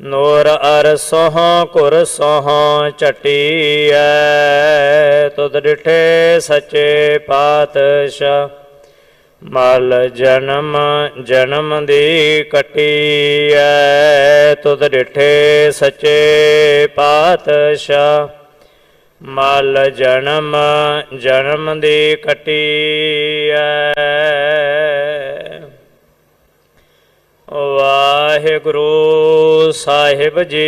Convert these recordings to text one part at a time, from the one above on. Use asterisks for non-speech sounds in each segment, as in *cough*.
Nor ਅਰ ਸੋਹ ਕੁਰ ਸੋਹ ਚਟੀਐ ਤੁਧ ਡਿਠੇ ਸੱਚੇ ਪਾਤਸ਼ਾਹ। ਮਲ ਜਨਮ ਜਨਮ ਦੀ ਕਟੀਐ, ਤੁਧ ਡਿਠੇ ਸੱਚੇ ਪਾਤਸ਼ਾਹ। ਮਲ ਜਨਮ ਜਨਮ ਦੀ ਕਟੀਐ। ਵਾਹਿਗੁਰੂ ਸਾਹਿਬ ਜੀ।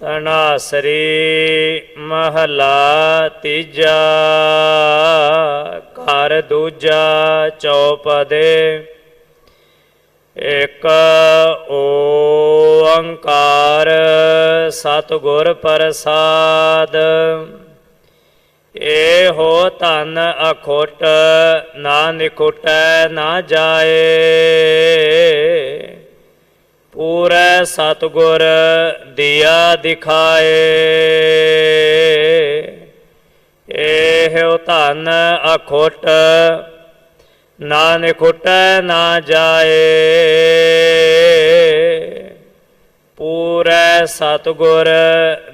ਤਨਾਸਰੀ ਮਹਲਾ ਤੀਜਾ ਘਰ ਦੂਜਾ ਚੌਪਦੇ ਇਕ ਓੰਕਾਰ ਸਤਿਗੁਰ ਪ੍ਰਸਾਦ। ਹੋ ਧਨ ਅਖੋਟ ਨਾ ਨਿਕੁਟੈ ਨਾ ਜਾਏ। ਪੂਰੈ ਸਤਿਗੁਰ ਦਿਆ ਦਿਖਾਏ। ਹੋ ਧਨ ਅਖੋਟ ਨਾ ਨਿਕੁਟੈ ਨਾ ਜਾਏ। ਪੂਰੈ ਸਤਿਗੁਰ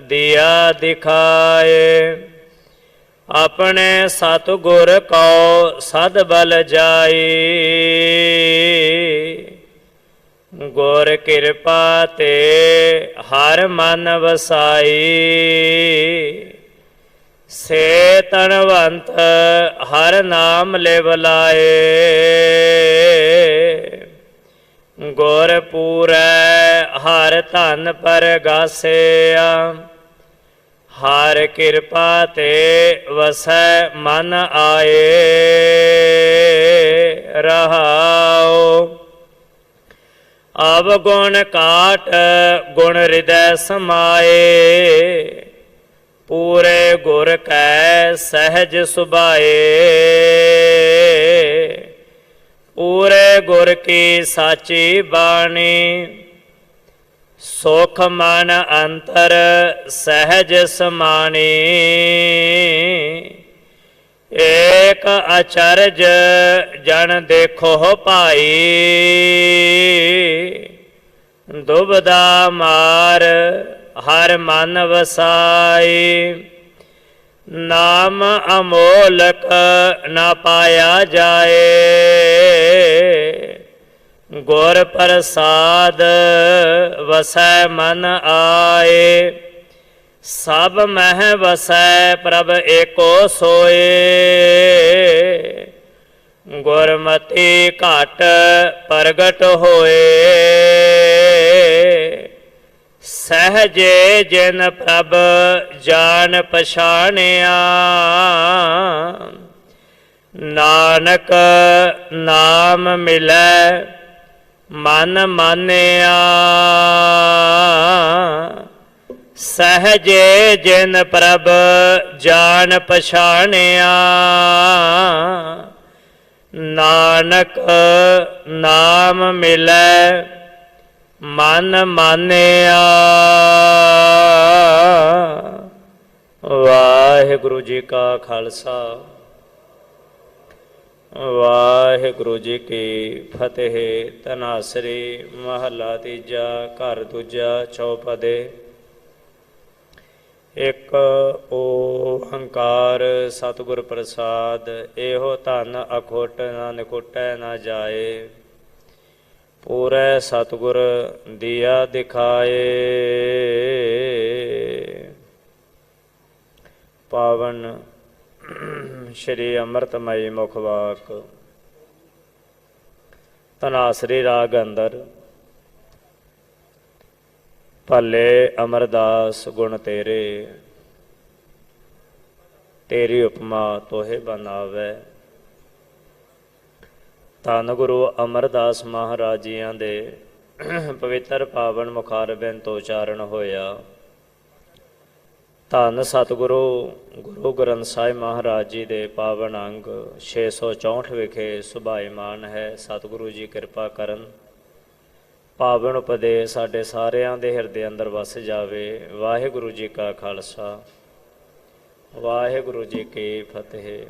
ਦਿਆ ਦਿਖਾਏ। ਆਪਣੇ ਸਤਿਗੁਰ ਕਉ ਸਦ ਬਲ ਜਾਈ। ਗੁਰ ਕਿਰਪਾ ਤੇ ਹਰ ਮਨ ਵਸਾਈ। ਸੇ ਤਨਵੰਤ ਹਰ ਨਾਮ ਲੈ ਬਲਾਏ ਗੁਰ ਪੂਰੈ ਹਰ ਧਨ ਪਰਗਾਸਿਆ ਹਰ ਕਿਰਪਾ ਤੇ ਵਸੈ ਮਨ ਆਏ, ਰਹਾਉ। ਅਬ ਗੁਣ ਕਾਟ, ਗੁਣ ਹਿਰਦੈ ਸਮਾਏ। ਪੂਰੇ ਗੁਰ ਕੈ ਸਹਿਜ ਸੁਭਾਏ। ਪੂਰੇ ਗੁਰ ਕੀ ਸਾਚੀ ਬਾਣੀ ਸੁਖ ਮਨ ਅੰਤਰ ਸਹਿਜ ਸਮਾਣੀ ਏਕ ਅਚਰਜ ਜਨ ਦੇਖੋ ਭਾਈ। ਦੁਬਦਾ ਮਾਰ ਹਰ ਮਨ ਵਸਾਈ। ਨਾਮ ਅਮੋਲਕ ਨਾ ਪਾਇਆ ਜਾਏ। ਗੁਰ ਪ੍ਰਸਾਦ ਵਸੈ ਮਨ ਆਏ। ਸਭ ਮਹਿ ਵਸੈ ਪ੍ਰਭ ਏਕੋ ਸੋਏ। ਗੁਰਮਤੀ ਘਟ ਪ੍ਰਗਟ ਹੋਏ। ਸਹਜੇ ਜਿਨ ਪ੍ਰਭ ਜਾਣ ਪਛਾਣਿਆ। ਨਾਨਕ ਨਾਮ ਮਿਲੈ ਮਨ ਮਾਨਿਆ, ਸਹਜੇ ਜਿਨ ਪ੍ਰਭ ਜਾਣ ਪਛਾਣਿਆ। ਨਾਨਕ ਨਾਮ ਮਿਲੈ, ਮਨ ਮਾਨਿਆ। ਵਾਹਿਗੁਰੂ ਜੀ ਕਾ ਖਾਲਸਾ। ਵਾਹਿਗੁਰੂ ਜੀ ਕੀ ਫਤਿਹ। ਤਨਾਸਰੀ ਮਹਲਾ ਤੀਜਾ, ਘਰ ਦੂਜਾ, ਚੌਪਦੇ। ਇੱਕ ਓੰਕਾਰ ਸਤਿਗੁਰ ਪ੍ਰਸਾਦ, ਇਹੋ ਧਨ ਅਖੋਟ ਨਾ ਨਿਕੁਟੈ ਨਾ ਜਾਏ। ਪੂਰੇ ਸਤਿਗੁਰ ਦਿਆ ਦਿਖਾਏ। ਪਾਵਨ *clears throat* ਸ਼੍ਰੀ ਅੰਮ੍ਰਿਤਮਈ ਮੁਖ ਵਾਕ। ਤਨਾਸਰੀ ਰਾਗ ਅੰਦਰ। ਭਲੇ ਅਮਰਦਾਸ ਗੁਣ ਤੇਰੇ। ਤੇਰੀ ਉਪਮਾ ਤੋਹੇ ਬਨਾਵੇ ਧੰਨ ਗੁਰੂ ਅਮਰਦਾਸ ਮਹਾਰਾਜ ਜੀਆਂ ਦੇ। ਪਵਿੱਤਰ ਪਾਵਨ ਮੁਖਾਰਬਿੰਦ ਤੋਂ ਉਚਾਰਨ ਹੋਇਆ। ਧੰਨ ਸਤਿਗੁਰੂ, ਗੁਰੂ ਗ੍ਰੰਥ ਸਾਹਿਬ ਮਹਾਰਾਜ ਜੀ ਦੇ ਪਾਵਨ ਅੰਗ 664 ਵਿਖੇ ਸੁਭਾਈਮਾਨ ਹੈ। ਸਤਿਗੁਰੂ ਜੀ ਕਿਰਪਾ ਕਰਨ। ਪਾਵਨ ਉਪਦੇਸ਼ ਸਾਡੇ ਸਾਰਿਆਂ ਦੇ ਹਿਰਦੇ ਅੰਦਰ ਵਸ ਜਾਵੇ। ਵਾਹਿਗੁਰੂ ਜੀ ਕਾ ਖਾਲਸਾ। ਵਾਹਿਗੁਰੂ ਜੀ ਕੀ ਫਤਿਹ।